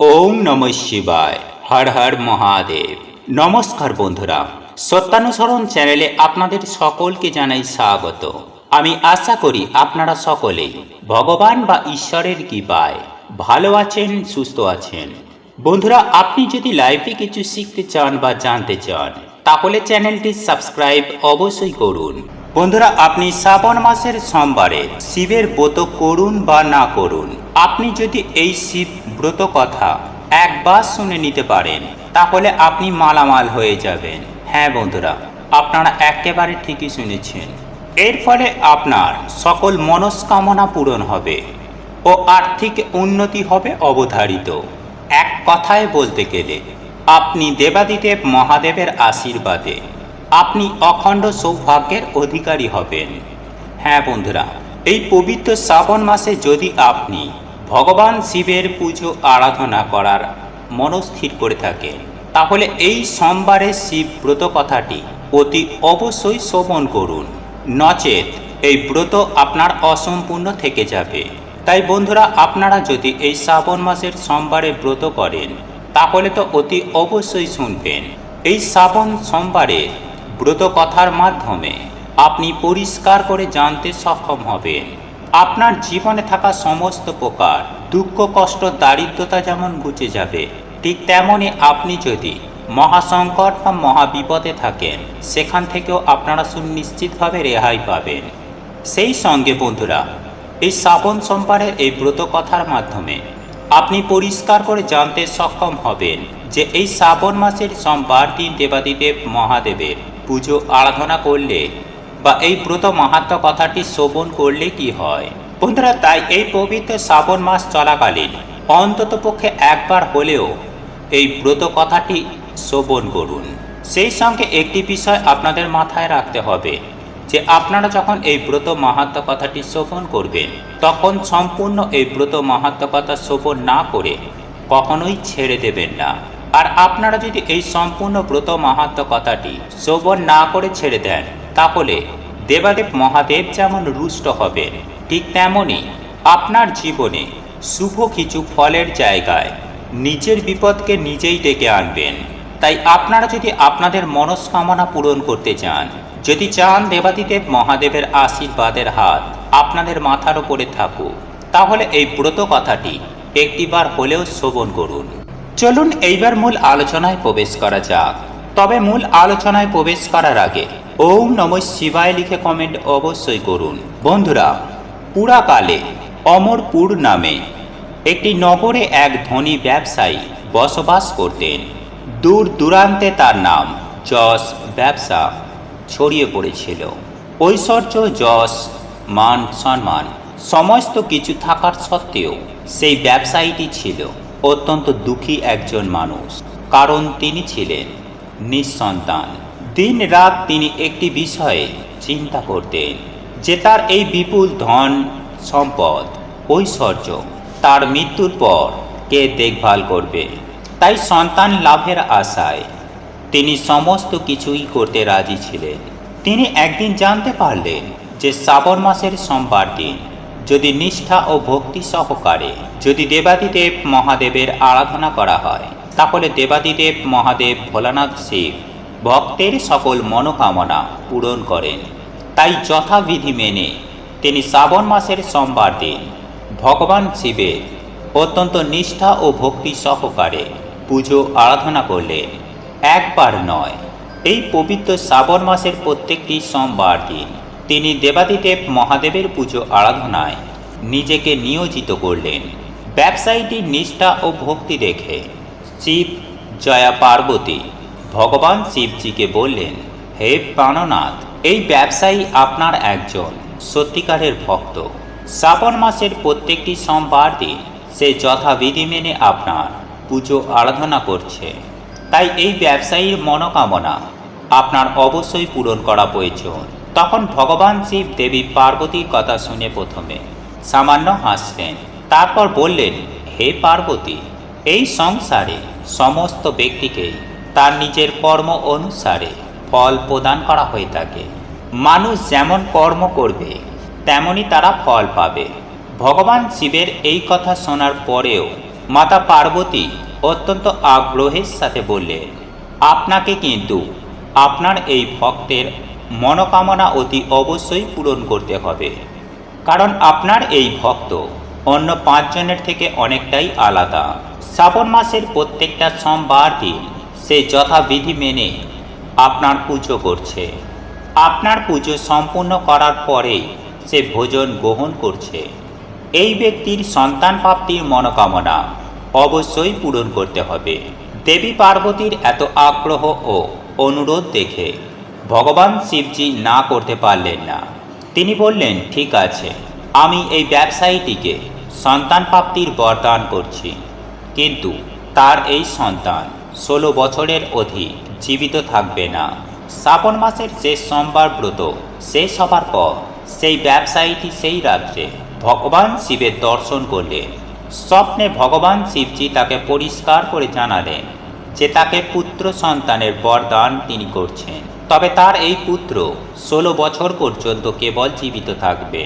ওম নম শিবায়, হর হর মহাদেব। নমস্কার বন্ধুরা, সত্যানুসরণ চ্যানেলে আপনাদের সকলকে জানাই স্বাগত। আমি আশা করি আপনারা সকলেই ভগবান বা ঈশ্বরের কৃপায় ভালো আছেন, সুস্থ আছেন। বন্ধুরা, আপনি যদি লাইফে কিছু শিখতে চান বা জানতে চান, তাহলে চ্যানেলটি সাবস্ক্রাইব অবশ্যই করুন। বন্ধুরা, আপনি শ্রাবণ মাসের সোমবারে শিবের ব্রত করুন বা না করুন আপনি যদি এই শিব ব্রত কথা একবার শুনে নিতে পারেন, তাহলে আপনি মালামাল হয়ে যাবেন। হ্যাঁ বন্ধুরা, আপনারা একেবারে ঠিকই শুনেছেন। এর ফলে আপনার সকল মনস্কামনা পূরণ হবে ও আর্থিক উন্নতি হবে অবধারিত। এক কথায় বলতে গেলে, আপনি দেবাদিদেব মহাদেবের আশীর্বাদে আপনি অখণ্ড সৌভাগ্যের অধিকারী হবেন। হ্যাঁ বন্ধুরা এই পবিত্র শ্রাবণ মাসে যদি আপনি ভগবান শিবের পুজো আরাধনা করার মনস্থির করে থাকেন, তাহলে এই সোমবারের শিব ব্রত কথাটি অতি অবশ্যই শ্রবণ করুন। নচেত এই ব্রত আপনার অসম্পূর্ণ থেকে যাবে। তাই বন্ধুরা, আপনারা যদি এই শ্রাবণ মাসের সোমবারে ব্রত করেন, তাহলে তো অতি অবশ্যই শুনবেন। এই শ্রাবণ সোমবারে ব্রত কথার মাধ্যমে আপনি পরিষ্কার করে জানতে সক্ষম হবেন। আপনার জীবনে থাকা সমস্ত প্রকার দুঃখ, কষ্ট, দারিদ্রতা যেমন ঘুচে যাবে, ঠিক তেমনই আপনি যদি মহাসংকট বা মহাবিপদে থাকেন, সেখান থেকেও আপনারা সুনিশ্চিতভাবে রেহাই পাবেন। সেই সঙ্গে বন্ধুরা, এই শ্রাবণ সোমবারের এই ব্রত কথার মাধ্যমে আপনি পরিষ্কার করে জানতে সক্ষম হবেন যে এই শ্রাবণ মাসের সোমবার দিন দেবাদিদেব মহাদেবের পুজো, আরাধনা করলে বা এই ব্রত মাহাত্ম কথাটি শ্রবণ করলে কি হয়? বন্ধুরা, তাই এই পবিত্র শ্রাবণ মাস চলাকালীন অন্তত পক্ষে একবার হলেও এই ব্রত কথাটি শ্রবণ করুন। সেই সঙ্গে একটি বিষয় আপনাদের মাথায় রাখতে হবে যে আপনারা যখন এই ব্রত মাহাত্ম কথাটি শ্রবণ করবেন, তখন সম্পূর্ণ এই ব্রত মাহাত্ম কথা শ্রবণ না করে কখনোই ছেড়ে দেবেন না। আর আপনারা যদি এই সম্পূর্ণ ব্রত মাহাত্ম কথাটি শ্রবণ না করে ছেড়ে দেন তাহলে দেবাদেব মহাদেব যেমন রুষ্ট হবেন ঠিক তেমনই আপনার জীবনে শুভ কিছু ফলের জায়গায় নিজের বিপদকে নিজেই ডেকে আনবেন। তাই আপনারা যদি আপনাদের মনস্কামনা পূরণ করতে চান, যদি চান দেবাদিদেব মহাদেবের আশীর্বাদের হাত আপনাদের মাথার ওপরে থাকুক, তাহলে এই ব্রত কথাটি একটিবার হলেও শ্রবণ করুন। চলুন এইবার মূল আলোচনায় প্রবেশ করা যাক। তবে মূল আলোচনায় প্রবেশ করার আগে ওম নম শিবায় লিখে কমেন্ট অবশ্যই করুন। বন্ধুরা, পুরাকালে অমরপুর নামে একটি নগরে এক ধনী ব্যবসায়ী বসবাস করতেন। দূর দূরান্তে তার নাম যশ ব্যবসা ছড়িয়ে পড়েছিল। ঐশ্বর্য, যশ, মান, সম্মান সমস্ত কিছু থাকার সত্ত্বেও সেই ব্যবসায়ীটি ছিল অত্যন্ত দুঃখী একজন মানুষ। কারণ তিনি ছিলেন নিঃসন্তান। দিন রাত তিনি একটি বিষয়ে চিন্তা করতেন যে তার এই বিপুল ধন, সম্পদ, ঐশ্বর্য তার মৃত্যুর পর কে দেখভাল করবে? তাই সন্তান লাভের আশায় তিনি সমস্ত কিছুই করতে রাজি ছিলেন। তিনি একদিন জানতে পারলেন যে শ্রাবণ মাসের সোমবার দিন যদি নিষ্ঠা ও ভক্তি সহকারে যদি দেবাদিদেব মহাদেবের আরাধনা করা হয়, তাহলে দেবাদিদেব মহাদেব ভোলানাথ শিব ভক্তের সকল মনোকামনা পূরণ করেন। তাই যথাবিধি মেনে তিনি শ্রাবণ মাসের সোমবার দিন ভগবান শিবের অত্যন্ত নিষ্ঠা ও ভক্তি সহকারে পুজো আরাধনা করলেন। একবার নয়, এই পবিত্র শ্রাবণ মাসের প্রত্যেকটি সোমবার দিন তিনি দেবাদিদেব মহাদেবের পুজো আরাধনায় নিজেকে নিয়োজিত করলেন। ব্যবসায়ীটির নিষ্ঠা ও ভক্তি দেখে শিব, জয়া, পার্বতী ভগবান শিবজিকে বললেন, হে প্রাণনাথ, এই ব্যবসায়ী আপনার একজন সত্যিকারের ভক্ত। শ্রাবণ মাসের প্রত্যেকটি সোমবার দিন সে যথাবিধি মেনে আপনার পুজো আরাধনা করছে। তাই এই ব্যবসায়ীর মনোকামনা আপনার অবশ্যই পূরণ করা প্রয়োজন। তখন ভগবান শিব দেবী পার্বতীর কথা শুনে প্রথমে সামান্য হাসলেন। তারপর বললেন, হে পার্বতী, এই সংসারে সমস্ত ব্যক্তিকেই তার নিজের কর্ম অনুসারে ফল প্রদান করা হয়ে থাকে। মানুষ যেমন কর্ম করবে তেমনই তারা ফল পাবে। ভগবান শিবের এই কথা শোনার পরেও মাতা পার্বতী অত্যন্ত আগ্রহের সাথে বললেন, আপনাকে কিন্তু আপনার এই ভক্তের মনোকামনা অতি অবশ্যই পূরণ করতে হবে। কারণ আপনার এই ভক্ত অন্য পাঁচজনের থেকে অনেকটাই আলাদা। শ্রাবণ মাসের প্রত্যেকটা সোমবার দিন সে যথাবিধি মেনে আপনার পুজো করছে। আপনার পুজো সম্পূর্ণ করার পরেই সে ভোজন গ্রহণ করছে। এই ব্যক্তির সন্তান প্রাপ্তির মনোকামনা অবশ্যই পূরণ করতে হবে। দেবী পার্বতীর এত আগ্রহ ও অনুরোধ দেখে ভগবান শিবজি না করতে পারলেন না। তিনি বললেন, ঠিক আছে, আমি এই ব্যবসায়ীটিকে সন্তান প্রাপ্তির বরদান করছি। কিন্তু তার এই সন্তান ষোলো বছরের অধিক জীবিত থাকবে না। শ্রাবণ মাসের শেষ সোমবার ব্রত শেষ হবার পর সেই ব্যবসায়ীটি সেই রাত্রে ভগবান শিবের দর্শন করলেন। স্বপ্নে ভগবান শিবজি তাকে পরিষ্কার করে জানালেন যে তাকে পুত্র সন্তানের বরদান তিনি করছেন। তবে তার এই পুত্র ষোলো বছর পর্যন্ত কেবল জীবিত থাকবে।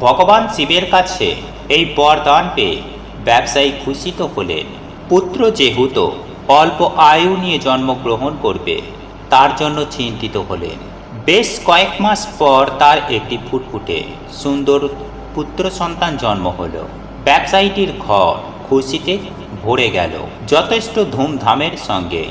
ভগবান শিবের কাছে এই বরদান পেয়ে ব্যবসায়ী খুশিত হলেন। পুত্র যেহেতু অল্প আয়ু নিয়ে জন্মগ্রহণ করবে। তার জন্য চিন্তিত হলেন। বেশ কয়েক মাস পর তার একটি ফুটফুটে সুন্দর পুত্র সন্তান জন্ম হলো। ব্যবসায়ীটির ঘর খুশিতে ভরে গেল। যথেষ্ট ধুমধামের সঙ্গে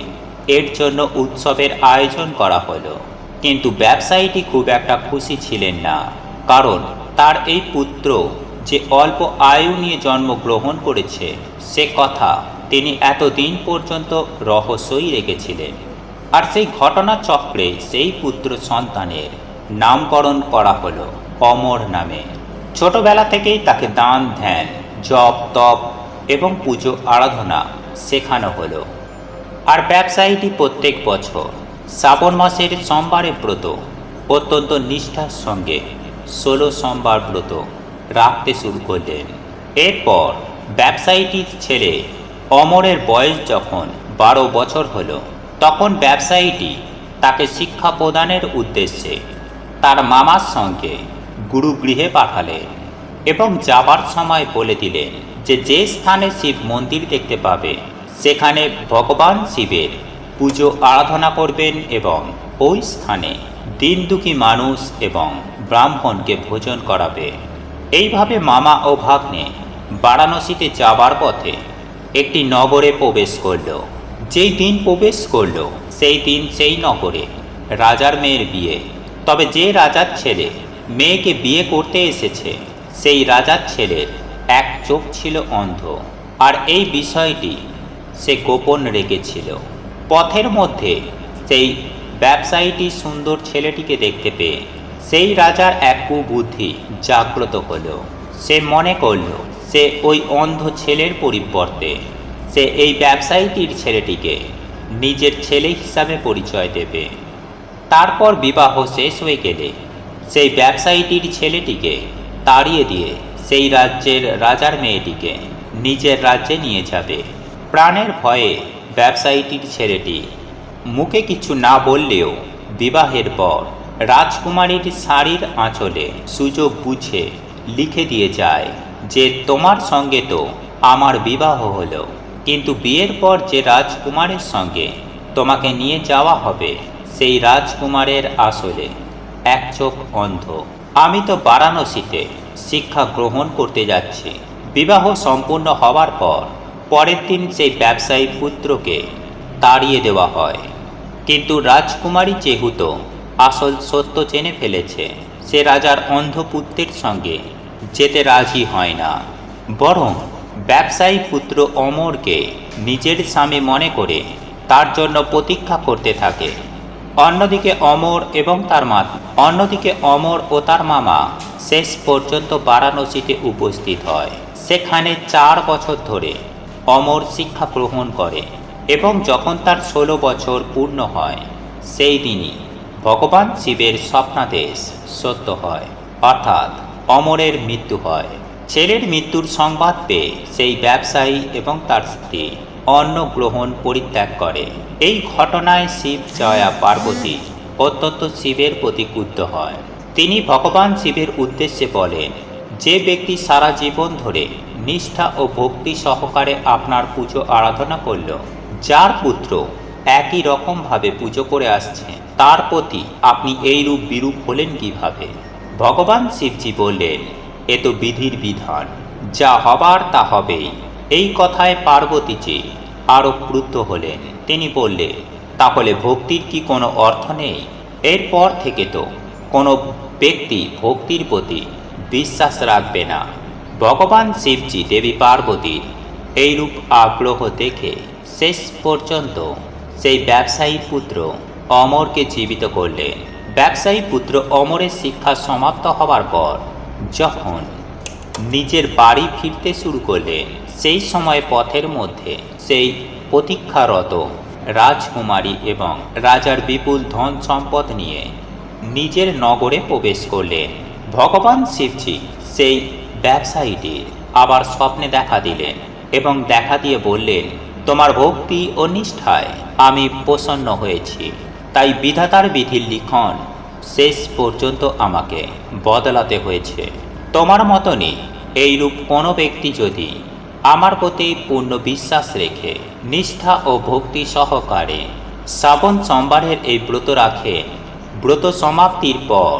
এর জন্য উৎসবের আয়োজন করা হলো। কিন্তু ব্যবসায়ীটি খুব একটা খুশি ছিলেন না। কারণ তার এই পুত্র যে অল্প আয়ু নিয়ে জন্মগ্রহণ করেছে, সে কথা তিনি এতদিন পর্যন্ত রহস্যই রেখেছিলেন। আর সেই ঘটনা চক্রে সেই পুত্র সন্তানের নামকরণ করা হলো অমর নামে। ছোটবেলা থেকেই তাকে দান, ধ্যান, জপ, তপ এবং পুজো, আরাধনা শেখানো হলো। আর ব্যবসায়ীটি প্রত্যেক বছর শ্রাবণ মাসের সোমবারে ব্রত, অত্যন্ত নিষ্ঠার সঙ্গে ষোলো সোমবার ব্রত রাখতে শুরু করলেন। এরপর ব্যবসায়ীটির ছেলে অমরের বয়স যখন বারো বছর হলো, তখন ব্যবসায়ীটি তাকে শিক্ষা প্রদানের উদ্দেশ্যে তার মামার সঙ্গে গুরুগৃহে পাঠালেন এবং যাবার সময় বলে দিলেন যে যে স্থানে শিব মন্দির দেখতে পাবে, সেখানে ভগবান শিবের পুজো আরাধনা করবেন এবং ওই স্থানে দিন দুঃখী মানুষ এবং ব্রাহ্মণকে ভোজন করাবে। এইভাবে মামা ও ভাগ্নে বারাণসীতে যাবার পথে একটি নগরে প্রবেশ করল। যেই দিন প্রবেশ করল, সেই দিন সেই নগরে রাজার মেয়ের বিয়ে। তবে যে রাজার ছেলে মেয়েকে বিয়ে করতে এসেছে, সেই রাজার ছেলের এক চোখ ছিল অন্ধ। আর এই বিষয়টি সে গোপন রেখেছিল। পথের মধ্যে সেই ব্যবসায়ীটি সুন্দর ছেলেটিকে দেখতে পেয়ে সেই রাজার এক কুবুদ্ধি জাগ্রত হলো। সে মনে করল সে ওই অন্ধ ছেলের পরিবর্তে সে এই ব্যবসায়ীটির ছেলেটিকে নিজের ছেলে হিসাবে পরিচয় দেবে। তারপর বিবাহ শেষ হয়ে গেলে সেই ব্যবসায়ীটির ছেলেটিকে তাড়িয়ে দিয়ে সেই রাজ্যের রাজার মেয়েটিকে নিজের রাজ্যে নিয়ে যাবে। প্রাণের ভয়ে ব্যবসায়ীটির ছেলেটি মুখে কিছু না বললেও বিবাহের পর রাজকুমারীর শাড়ির আঁচলে সুযোগ বুঝে লিখে দিয়ে যায়। যে তোমার সঙ্গে তো আমার বিবাহ হলো, কিন্তু বিয়ের পর যে রাজকুমারের সঙ্গে তোমাকে নিয়ে যাওয়া হবে, সেই রাজকুমারের আসলে এক চোখ অন্ধ। আমি তো বারাণসীতে শিক্ষা গ্রহণ করতে যাচ্ছি। বিবাহ সম্পূর্ণ হওয়ার পর পরের দিন সেই ব্যবসায়ী পুত্রকে তাড়িয়ে দেওয়া হয়। কিন্তু রাজকুমারী যেহেতু আসল সত্য জেনে ফেলেছে, সে রাজার অন্ধপুত্রের সঙ্গে যেতে রাজি হয় না। বরং ব্যবসায়ী পুত্র অমরকে নিজের স্বামী মনে করে তার জন্য প্রতীক্ষা করতে থাকে। অন্যদিকে অমর এবং তার মা, অন্যদিকে অমর ও তার মামা শেষ পর্যন্ত বারাণসীতে উপস্থিত হয়। সেখানে চার বছর ধরে অমর শিক্ষা গ্রহণ করে এবং যখন তার ষোলো বছর পূর্ণ হয়, সেই দিনই ভগবান শিবের স্বপ্নাদেশ সত্য হয়। অর্থাৎ অমরের মৃত্যু হয়। ছেলের মৃত্যুর সংবাদ পেয়ে সেই ব্যবসায়ী এবং তার স্ত্রী অন্ন গ্রহণ পরিত্যাগ করে। এই ঘটনায় শিব জয়া পার্বতী অত্যন্ত শিবের প্রতি ক্রুদ্ধ হয়। তিনি ভগবান শিবের উদ্দেশ্যে বলেন, যে ব্যক্তি সারা জীবন ধরে নিষ্ঠা ও ভক্তি সহকারে আপনার পুজো আরাধনা করল, যার পুত্র একই রকমভাবে পুজো করে আসছে, তার প্রতি আপনি এইরূপ বিরূপ হলেন কীভাবে? ভগবান শিবজি বললেন, এ তো বিধির বিধান, যা হবার তা হবেই। এই কথায় পার্বতীজি আরও ক্রুদ্ধ হলেন, তিনি বললেন, তাহলে ভক্তির কি কোনো অর্থ নেই? এরপর থেকে তো কোনো ব্যক্তি ভক্তির প্রতি বিশ্বাস রাখবে না। ভগবান শিবজি দেবী পার্বতীর এইরূপ আগ্রহ দেখে শেষ পর্যন্ত সেই ব্যবসায়ী পুত্র অমরকে জীবিত করলেন। ব্যবসায়ী পুত্র অমরের শিক্ষা সমাপ্ত হবার পর যখন নিজের বাড়ি ফিরতে শুরু করলেন, সেই সময় পথের মধ্যে সেই প্রতীক্ষারত রাজকুমারী এবং রাজার বিপুল ধন সম্পদ নিয়ে নিজের নগরে প্রবেশ করলেন। ভগবান শিবজি সেই ব্যবসায়ীটির আবার স্বপ্নে দেখা দিলেন এবং দেখা দিয়ে বললেন, তোমার ভক্তি ও নিষ্ঠায় আমি প্রসন্ন হয়েছি। তাই বিধাতার বিধির লিখন শেষ পর্যন্ত আমাকে বদলাতে হয়েছে। তোমার মতনই এইরূপ কোনো ব্যক্তি যদি আমার প্রতি পূর্ণ বিশ্বাস রেখে, নিষ্ঠা ও ভক্তি সহকারে শ্রাবণ সোমবারের এই ব্রত রাখে, ব্রত সমাপ্তির পর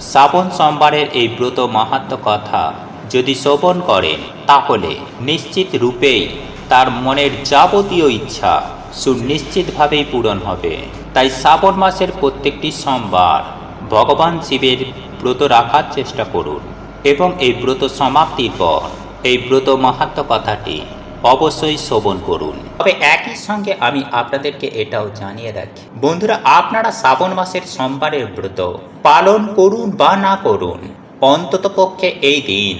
শ্রাবণ সোমবারের এই ব্রত মাহাত্ম কথা যদি শ্রবণ করেন তাহলে নিশ্চিত রূপেই তার মনের যাবতীয় ইচ্ছা সুনিশ্চিতভাবেই পূরণ হবে। তাই শ্রাবণ মাসের প্রত্যেকটি সোমবার ভগবান শিবের ব্রত রাখার চেষ্টা করুন এবং এই ব্রত সমাপ্তির পর এই ব্রত মাহাত্ম কথাটি অবশ্যই শ্রবণ করুন। তবে একই সঙ্গে আমি আপনাদেরকে এটাও জানিয়ে রাখি, বন্ধুরা আপনারা শ্রাবণ মাসের সোমবারের ব্রত পালন করুন বা না করুন অন্ততপক্ষে এই দিন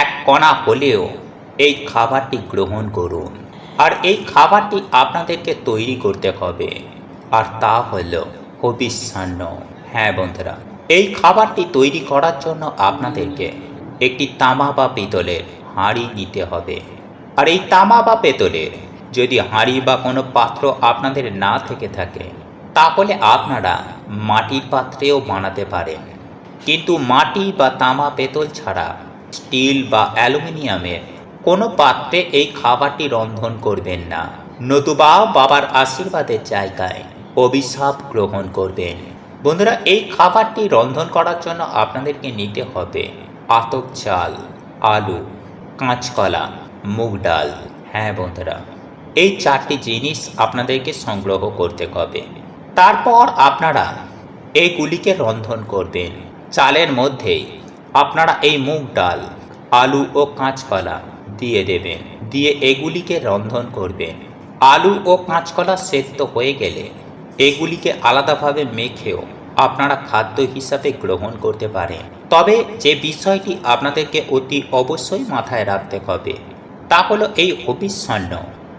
এক কণা হলেও এই খাবারটি গ্রহণ করুন। আর এই খাবারটি আপনাদেরকে তৈরি করতে হবে। আর তা হল হবিষ্যান্ন হ্যাঁ বন্ধুরা, এই খাবারটি তৈরি করার জন্য আপনাদেরকে একটি তামা বা পিতলের হাঁড়ি নিতে হবে। আর এই তামা বা পেতলের যদি হাঁড়ি বা কোনো পাত্র আপনাদের না থেকে থাকে, তাহলে আপনারা মাটির পাত্রেও বানাতে পারেন। কিন্তু মাটি বা তামা, পেতল ছাড়া স্টিল বা অ্যালুমিনিয়ামের কোনো পাত্রে এই খাবারটি রন্ধন করবেন না। নতুবা বাবার আশীর্বাদের জায়গায় অভিশাপ গ্রহণ করবেন। বন্ধুরা, এই খাবারটি রন্ধন করার জন্য আপনাদেরকে নিতে হবে আতক চাল, আলু, কাঁচকলা, মুগ ডাল। হ্যাঁ বন্ধুরা, এই চারটি জিনিস আপনাদেরকে সংগ্রহ করতে হবে। তারপর আপনারা এইগুলিকে রন্ধন করবেন। চালের মধ্যেই আপনারা এই মুগ ডাল, আলু ও কাঁচকলা দিয়ে দেবেন দিয়ে এগুলিকে রন্ধন করবেন আলু ও কাঁচকলা সেদ্ধ হয়ে গেলে এগুলিকে আলাদাভাবে মেখেও আপনারা খাদ্য হিসাবে গ্রহণ করতে পারেন। তবে যে বিষয়টি আপনাদেরকে অতি অবশ্যই মাথায় রাখতে হবে, তা হলো এই হবিষ্যান্ন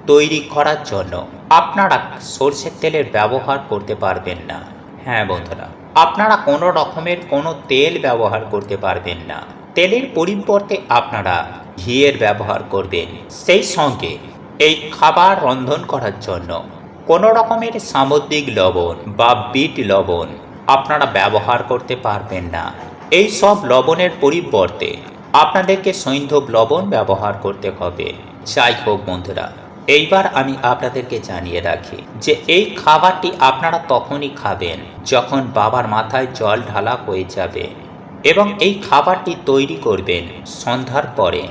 তৈরি করার জন্য আপনারা সর্ষের তেলের ব্যবহার করতে পারবেন না। হ্যাঁ বন্ধুরা, আপনারা কোনো রকমের কোনো তেল ব্যবহার করতে পারবেন না। তেলের পরিবর্তে আপনারা ঘিয়ের ব্যবহার করবেন। সেই সঙ্গে এই খাবার রন্ধন করার জন্য কোনো রকমের সামুদ্রিক লবণ বা বিট লবণ আপনারা ব্যবহার করতে পারবেন না। এই সব লবণের পরিবর্তে আপনাদেরকে সৈন্ধব লবণ ব্যবহার করতে হবে। যাই হোক বন্ধুরা, এইবার আমি আপনাদেরকে জানিয়ে রাখি যে এই খাবারটি আপনারা তখনই খাবেন যখন বাবার মাথায় জল ঢালা হয়ে যাবে এবং এই খাবারটি তৈরি করবেন সন্ধ্যার পরে।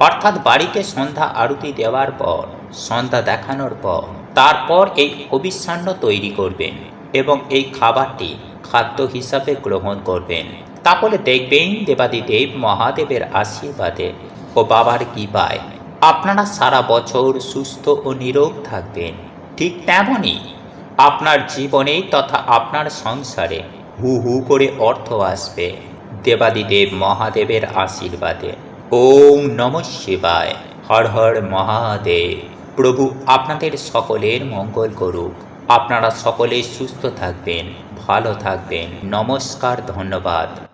অর্থাৎ বাড়িতে সন্ধ্যা আরতি দেওয়ার পর, সন্ধ্যা দেখানোর পর, তারপর এই অবিচ্ছান্ন তৈরি করবেন এবং এই খাবারটি খাদ্য হিসাবে গ্রহণ করবেন। তাহলে দেখবেন দেবাদিদেব মহাদেবের আশীর্বাদে ও বাবার কৃপায় আপনারা সারা বছর সুস্থ ও নিরোগ থাকবেন। ঠিক তেমনই আপনার জীবনে তথা আপনার সংসারে হু হু করে অর্থ আসবে দেবাদিদেব মহাদেবের আশীর্বাদে। ওম নম শিবায়। হর হর মহাদেব। প্রভু আপনাদের সকলের মঙ্গল করুক। আপনারা সকলে সুস্থ থাকবেন, ভালো থাকবেন। নমস্কার, ধন্যবাদ।